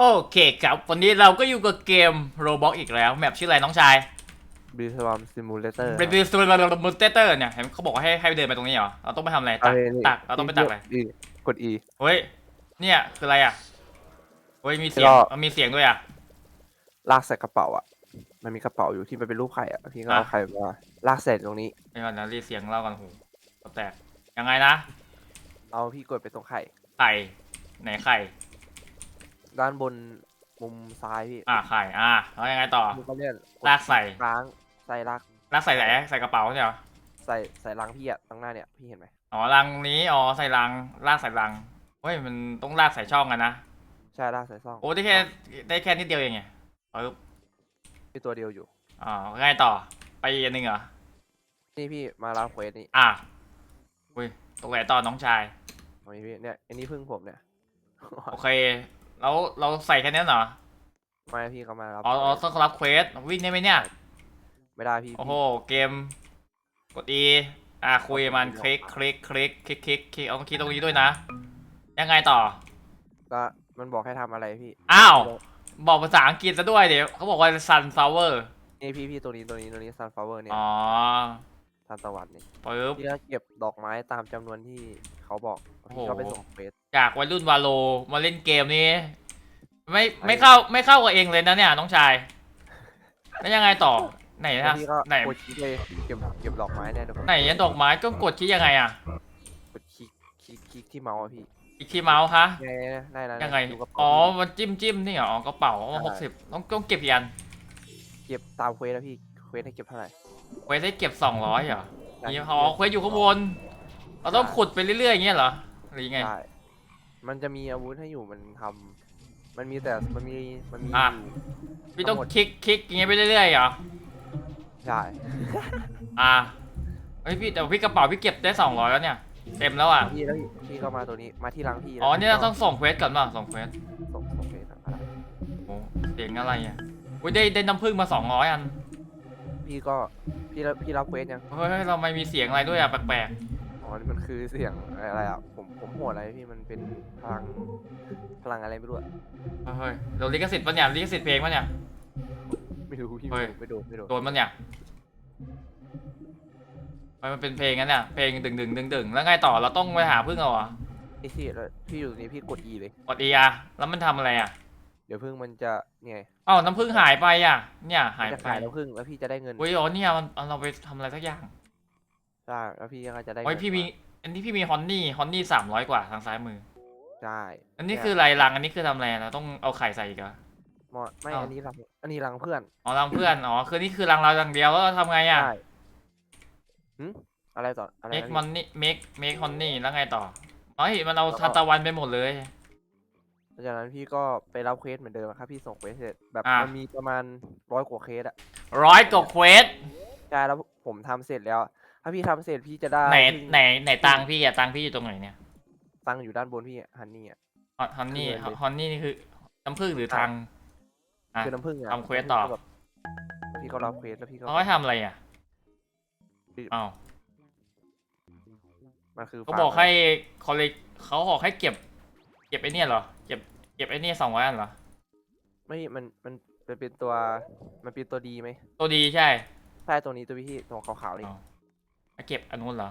โอเคครับ วันนี้เราก็อยู่กับเกม Roblox อีกแล้ว แมปชื่ออะไรน้องชายบีสวอมซิมูเลเตอร์ b r a v e s t o r m u t a t o r เนี่ยเห็นเขาบอกว่าให้ให้ไปเดินไปตรงนี้เหรอ เราต้องไปทำอะไรตักตักเราต้องไปตักอะไรกด E เฮ้ย เนี่ยคืออะไรอะ เฮ้ยมีเสียงก็ มันมีเสียงด้วยอะ ลากใส่กระเป๋าอะ มันมีกระเป๋าอยู่ที่มันเป็นรูปไข่อะ พี่ก็เอาอะ ไข่มาลากใส่ตรงนี้เดี๋ยวก่อนนะรีเสียงเล่ากันโหตัวแตกยังไงนะ เอาพี่กดไปตรงไข่ ไข่ไหนไข่ ด้านบนมุมซ้ายพี่อ่าไข่อ่าแล้วยังไงต่อมันก็เลื่อนดลากใส่ ล้างใส่ลากแล้วใส่ไหนใส่กระเป๋าเนี่ยเหรอใส่ใส่ลังพี่อะตรงหน้าเนี่ยพี่เห็นไหมอ๋อรังนี้อ๋อใส่รังลากใส่รังเฮ้ยมันต้องลากใส่ช่องกันนะใช่ลากใส่ซ่องโอ้ได้แค่ได้แค่นิดเดียวเองไงปึ๊บพี่ตัวเดียวอยู่อ๋อไงต่อไปอีกอันหนึ่งเหรอนี่พี่มารับเควสนี่อะอุ้ยตรงไหนต่อน้องชายตรงนี้พี่เนี่ยอันนี้พึ่งผมเนี่ย โอเค แล้วเราใส่แค่นี้เหรอไม่พี่เขามารับอ๋ออ๋อต้องรับเควสวิ่งได้ไหมเนี่ย ไม่ได้พี่โอ้โหเกมกด E อะคุยกับมันคลิกคลิกคลิกคลิกคลิกคลิกเอาเมื่อกี้ตรงนี้ด้วยนะ ยังไงต่อก็มันบอกให้ทำอะไรพี่ อ้าว บอกภาษาอังกฤษซะด้วยเดี๋ยวเขาบอกว่า sunflower นี่พี่พี่ตัวนี้ตัวนี้ตัวนี้ sunflower เนี่ยอ๋อทานตะวันนี่ปึ๊บพี่ก็เก็บดอกไม้ตามจำนวนที่เขาบอกโอ้โหพี่ก็ไปส่งเควส จากวัยรุ่นวาโลมาเล่นเกมนี้ไม่ไม่ไม่เข้าไม่เข้ากับเองเลยนะเนี่ยน้องชาย แล้วยังไงต่อไหนแล้วนะพี่ก็ไหนกดคลิกเลยเก็บเก็บดอกไม้เนี่ยเดี๋ยวผมไหนยันดอกไม้ก็กดที่ยังไงอะกดคลิกคลิกคลิกที่เมาส์อะพี่อีกที่เมาส์คะไงได้แล้วยังไงดูกระเป๋าอ๋อพี่มันจิ้มจิ้มนี่เหรออ๋อกระเป๋าใช่หกสิบต้องต้องเก็บกี่อันเก็บตามเควสแล้วพี่เควสให้เก็บเท่าไหร่ไว้ได้เก็บสองร้อยเหรอได้นี่อ๋อเควสอยู่ข้างบนเราต้องขุดไปเรื่อยๆอย่างเงี้ยเหรอหรือยังไงใช่ มันจะมีอาวุธให้อยู่มันทำมันมีแต่มันมีมันมีอะอยู่พี่ต้องทั้งหมดคลิกคลิกอย่างเงี้ยไปเรื่อยๆเหรอ ใช่อ่าเฮ้ยพี่แต่พี่กระเป๋าพี่เก็บได้สองร้อยแล้วเนี่ย เต็มแล้วอะ พี่แล้วพี่พี่ก็มาตัวนี้มาที่รังพี่อ๋อแล้วเนี่ยเราพี่ก็ต้องส่งเควสก่อนป่ะส่งเควสส่งส่งเควสอะไรโอ้เสียงอะไรอะอุ้ยได้ได้น้ำผึ้งมาสองร้อยอัน พี่ก็พี่รับพี่รับเควสยังเฮ้ยเราไม่มีเสียงอะไรด้วยอะแปลกอ๋อนี่มัน คือเสียงอะไรอะ ผมผมโหดอะไรพี่มันเป็นพลังพลังอะไรไม่รู้อะๆเฮ้ยเราลิขสิทธิ์ปะเนี่ยลิขสิทธิ์เพลงปะเนี่ย ไม่รู้พี่เฮ้ย ไม่โดนไม่โดนโดนปะเนี่ยเฮ้ยมันเป็นเพลงนั้นเนี่ยเพลงดึงดึงดึงดึงแล้วไงต่อเราต้องไปหาพึ่งเอาเหรอนี่พี่แล้วพี่อยู่ตรงนี้พี่กด E เลย กดอีอะแล้วมันทำอะไรอะเดี๋ยวพึ่งมันจะเนี่ยอ้าวน้ำผึ้งหายไปอะ เนี่ยหายจะไปขายแล้วพึ่งแล้วพี่จะได้เงินอุ้ยอ๋อเนี่ยมันเอาเราไปทำอะไรสักอย่างใช่แล้วพี่ก็จะได้โอ้ยเงินพี่มี อันนี้พี่มีฮอนนี่ฮอนนี่สามร้อยกว่าทางซ้ายมือ ใช่อันนี้เยคืออะไรรังอันนี้คือทำอะไรเราต้องเอาไข่ใส่อีกเหรอมอไม่อ้าว อันนี้รังอันนี้รังเพื่อนอ๋อรังเพื่อนอ๋อคือนี่คือรังเราอย่างเดียวแล้วเราทำไงอะ ใช่หึอะไรต่ออะไรเมกนะมอนนี่เมกเมกฮอนนี่แล้วไงต่อเฮ้ยมันเอาแล้วก็ ทานตะวันไปหมดเลยพี่จากนั้นพี่ก็ไปรับเควสเหมือนเดิมอะครับพี่ส่งเควสเสร็จแบบอะ มันมีประมาณร้อยกว่าเควสอะร้อยกว่าเควส ใช่แล้วผมทำเสร็จแล้ว ถ้าพี่ทำเสร็จพี่จะได้ไหนพึ่งไหนไหนตังค์พี่อะตังค์พี่อยู่ตรงไหนเนี่ยตั้งอยู่ด้านบนพี่ฮันนี่อะฮอนนี่คืออะไรฮอนนี่นี่คือน้ำผึ้งหรือทางอะคือน้ำผึ้งอะทำเควสต่อแบบพี่ก็รับเควสแล้วพี่ก็เขาให้ทำอะไรอะอ้าวมันคือเขาฟร์มบอกให้เขาเลยเขาบอกให้เก็บ เก็บไอ้เนี่ยเหรอเก็บเก็บไอ้เนี่ยสองร้อยอันเหรอไม่มันมันมันเป็นตัวมันเป็นตัวดีไหมตัวดีใช่ใช่ตัวนี้ตัวพี่ตัวขาวๆนี่อ๋อ ให้เก็บอันนู้นเหรอ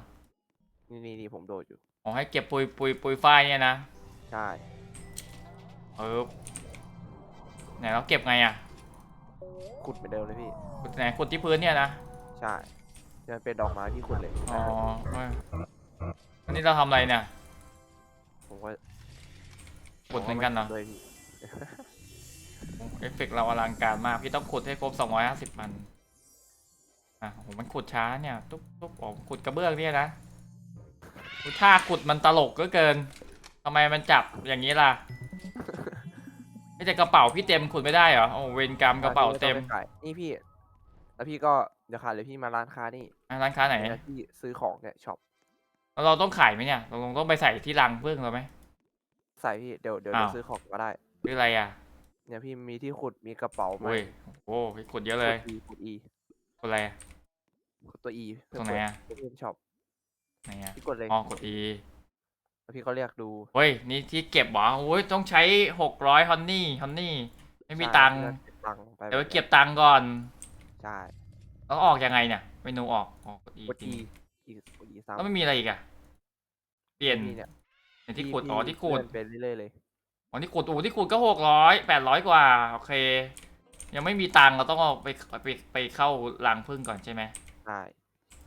นี่นี่นี่ผมโดดอยู่ อ๋อให้เก็บปุยปุยปุยฝ้ายเนี่ยนะใช่ เออไหนเราเก็บไงอะขุดเหมือนเดิมเลยพี่ ขุดไหนขุดที่พื้นเนี่ยนะ ใช่มันเป็นดอกไม้พี่ขุดเลยอ๋อเฮ้ยอันนี้เราทำอะไรเนี่ยผมก็ขุดเหมือนกันเหรอ ด้วยพี่โอ้เอฟเฟกต์เราอลังการมาก พี่ต้องขุดให้ครบสองร้อยห้าสิบมัน อะโหมันขุดช้าเนี่ยตุ๊บตุ๊บอ๋อขุดกระเบื้องเนี่ยนะอุ๊ยท่าขุดมันตลกก็เกินทำไมมันจับอย่างนี้ล่ะ ไม่แต่กระเป๋าพี่เต็มขุดไม่ได้เหรอโอ้เวรกรรมกระเป๋าเต็มพี่ไต้องไปขายนี่พี่ แล้วพี่ก็เดี๋ยวขายเลยพี่มาร้านค้านี่อะร้านค้าไหน แล้วพี่ซื้อของเนี่ยช็อปแล้วเราต้องขายไหมเนี่ยเราต้องไปใส่ที่รังเพื่อนเราไหมใส่พี่เดี๋ยวเดี๋ยวอ้าวเดี๋ยวซื้อของก็ได้หรืออะไรอะเนี่ยพี่มีที่ขุดมีกระเป๋าไหมโอ้ยโอ้พี่ขุดเยอะเลยกด E กด E กดอะไรอะกด ตัว E เพื่ตรงไหนอะ เพื่อเพิ่มช็อปไหนอะพี่กดเลยอ๋อกด E แล้วพี่ก็เรียกดู เฮ้ย นี่ที่เก็บเหรอโอ้ยต้องใช้หกร้อยฮอนนี่ฮอนนี่ ไม่มีตังค์ใช่พี่ก็เก็บตังค์ไปเดี๋ยวไปเก็บตังค์ก่อนใช่แล้วออกยังไงเนี่ยเมนูออกออกอีกดทีอีอีกกดอีซ้ำแล้วไม่มีอะไรอีกอะเปลี่ยนมีเนี่ยในที่ขุดอ๋อที่ขุดเลื่อนไปเรื่อยๆเลย อ๋อที่ขุดโอ้ที่ขุดก็หกร้อยแปดร้อยกว่า โอเค ยังไม่มีตังค์เราต้องเอาไปไปไปเข้ารังพึ่งก่อนใช่ไหม ใช่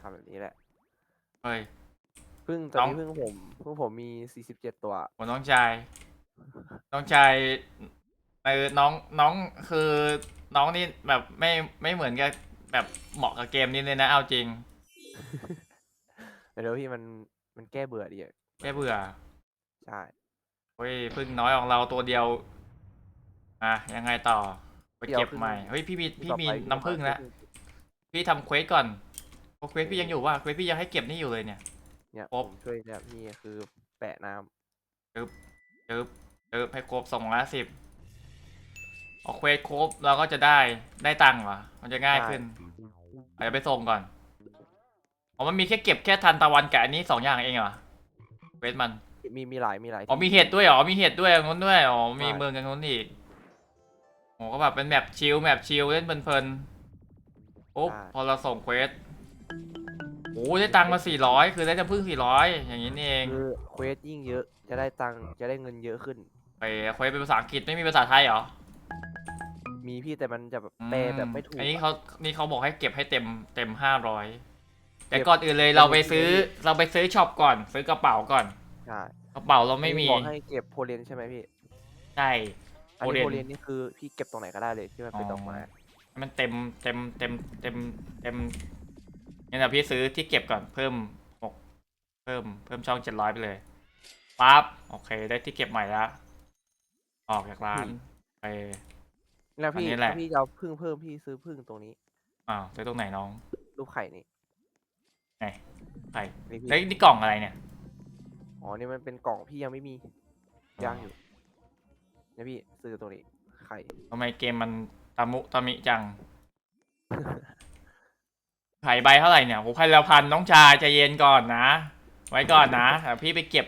ทำแบบนี้แหละเฮ้ย พึ่งตอนน้องนี้พึ่งผมพึ่งผมมี47ตัว ผมน้องชาย น้องชายเออน้องน้องคือน้องนี่แบบไม่ไม่เหมือนกับแบบเหมาะกับเกมนี้เลยนะ เอาจริงเดี๋ยวพี่มันมันแก้เบื่อดีอะแค่เบื่อใช่ เฮ้ยพึ่งน้อยของเราตัวเดียว อะยังไงต่อ ไปเก็บใหม่ เฮ้ยพี่มีพี่มีต่อไปน้ำผึ้งแล้ว พี่ทำเควสก่อน เพราะเควสพี่ยังอยู่ว่าเควสพี่ยังให้เก็บนี่อยู่เลยเนี่ย เนี่ยครบผมช่วยเนี่ยพี่คือแปะน้ำเจอเจอให้ครบสองร้อยสิบออกเควสครบเราก็จะได้ได้ตังค์เหรอมันจะง่ายขึ้นอาจจะไปส่งก่อนอ๋อมันมีแค่เก็บแค่ทันตะวันกับอันนี้สองอย่างเองเหรอเควสมันมีมีหลายมีหลายอ๋อที่มีเห็ดด้วยเหรอมีเห็ดด้วยงั้นด้วยอ๋อมีใช่ เมืองกันนู้นอีกโอ้ก็แบบเป็นแบบชิลแบบชิลเล่นเพลินๆปุ๊บพอเราส่งเควสโอ้ได้ตังค์มาสี่ร้อยคือได้น้ำพึ่งสี่ร้อยอย่างนี้นี่เองคือเควสยิ่งเยอะจะได้ตังค์จะได้เงินเยอะขึ้น ไปเควสเป็นภาษาอังกฤษไม่มีภาษาไทยเหรอมีพี่แต่มันจะแบบแปลแบบไม่ถูกอันนี้อะเขานี่เขาบอกให้เก็บให้เต็มเต็มห้าร้อยแต่เก็บก่อนอื่นเลยเก็บเราไปไว้ที่ซื้อนี่เราไปซื้อช็อปก่อน ซื้อกระเป๋าก่อนใช่กระเป๋าเราไม่มีบอกให้เก็บโพเลนใช่ไหมพี่ใช่อันนี้โพโพเลเลนนนี่คือพี่เก็บตรงไหนก็ได้เลยที่มันเป็นดอกไม้ให้มันเต็มเต็มเต็มเต็มเต็ม นี่นะพี่ซื้อที่เก็บก่อนเพิ่มหกเพิ่มเพิ่มช่องเจ็ดร้อยไปเลยปั๊บโอเค ได้ที่เก็บใหม่แล้วออกจากร้านไป แล้วพี่อันนี้แหละถ้าพี่จะเอาพึ่งเพิ่มพี่ซื้อพึ่งตรงนี้ อ้าวซื้อตรงไหนน้องรูปไข่นี่ไหนใครนี่พี่แล้วนี่กล่องอะไรเนี่ย อ๋อนี่มันเป็นกล่องพี่ยังไม่มีย่างอยู่เนี่ยพี่ซื้อตรงนี้ไข่ ทำไมเกมมันตามุตามิจัง ขายใบเท่าไหร่เนี่ยผมพันละพันน้องชายใจเย็นก่อนนะ ไว้ก่อนนะเดี๋ยวพี่ไปเก็บ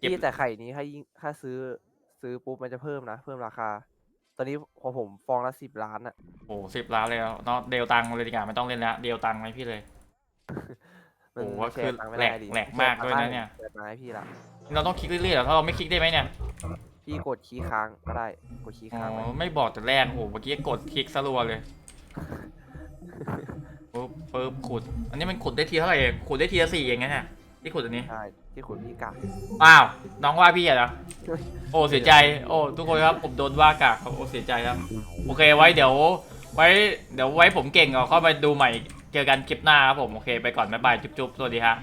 เก็บ พี่แต่ไข่นี้ถ้ายิ่งถ้าซื้อซื้อปุ๊บมันจะเพิ่มนะ เพิ่มราคา ตอนนี้ของผมฟองละสิบล้านอะโอ้สิบล้านเลยแล้วเนาะเดลตังค์เลยดีกว่าไม่ต้องเล่นแล้วเดลตังค์ไหมพี่เลย มันโอ้โหก็แชคือร์ตังค์ไม่แหลได้กดิแหลกมากด้วยนะเนี่ย แชร์ตังค์ให้พี่ละเราต้องคลิกเรื่อยๆเหรอถ้าเราไม่คลิกได้ไหมเนี่ยพี่กดคีย์ค้างก็ได้กดคีย์อ๋ค้างไว้อไม่บอกแต่แรกโอ้โหเมื่อกี้กดคลิกสรัวเลย ปุ๊บปุ๊บขุด อันนี้มันขุดได้ทีเท่าไหร่เองขุดได้ทีละสี่เองนะเนี่ยที่ขุดอันนี้ ใช่ที่ขุดพี่กะอ้าว น้องว่าพี่อะเหรอ โอ้ เสียใจ โอ้ ทุกคนครับ ผมโดนว่ากากครับ โอ้ เสียใจครับ โอเค ไว้เดี๋ยว ไว้ เดี๋ยวไว้ผมเก่งเอาเข้าไปดูใหม่ เจอกันคลิปหน้าครับผม โอเค ไปก่อน บ๊ายบาย จุ๊บๆ สวัสดีฮะ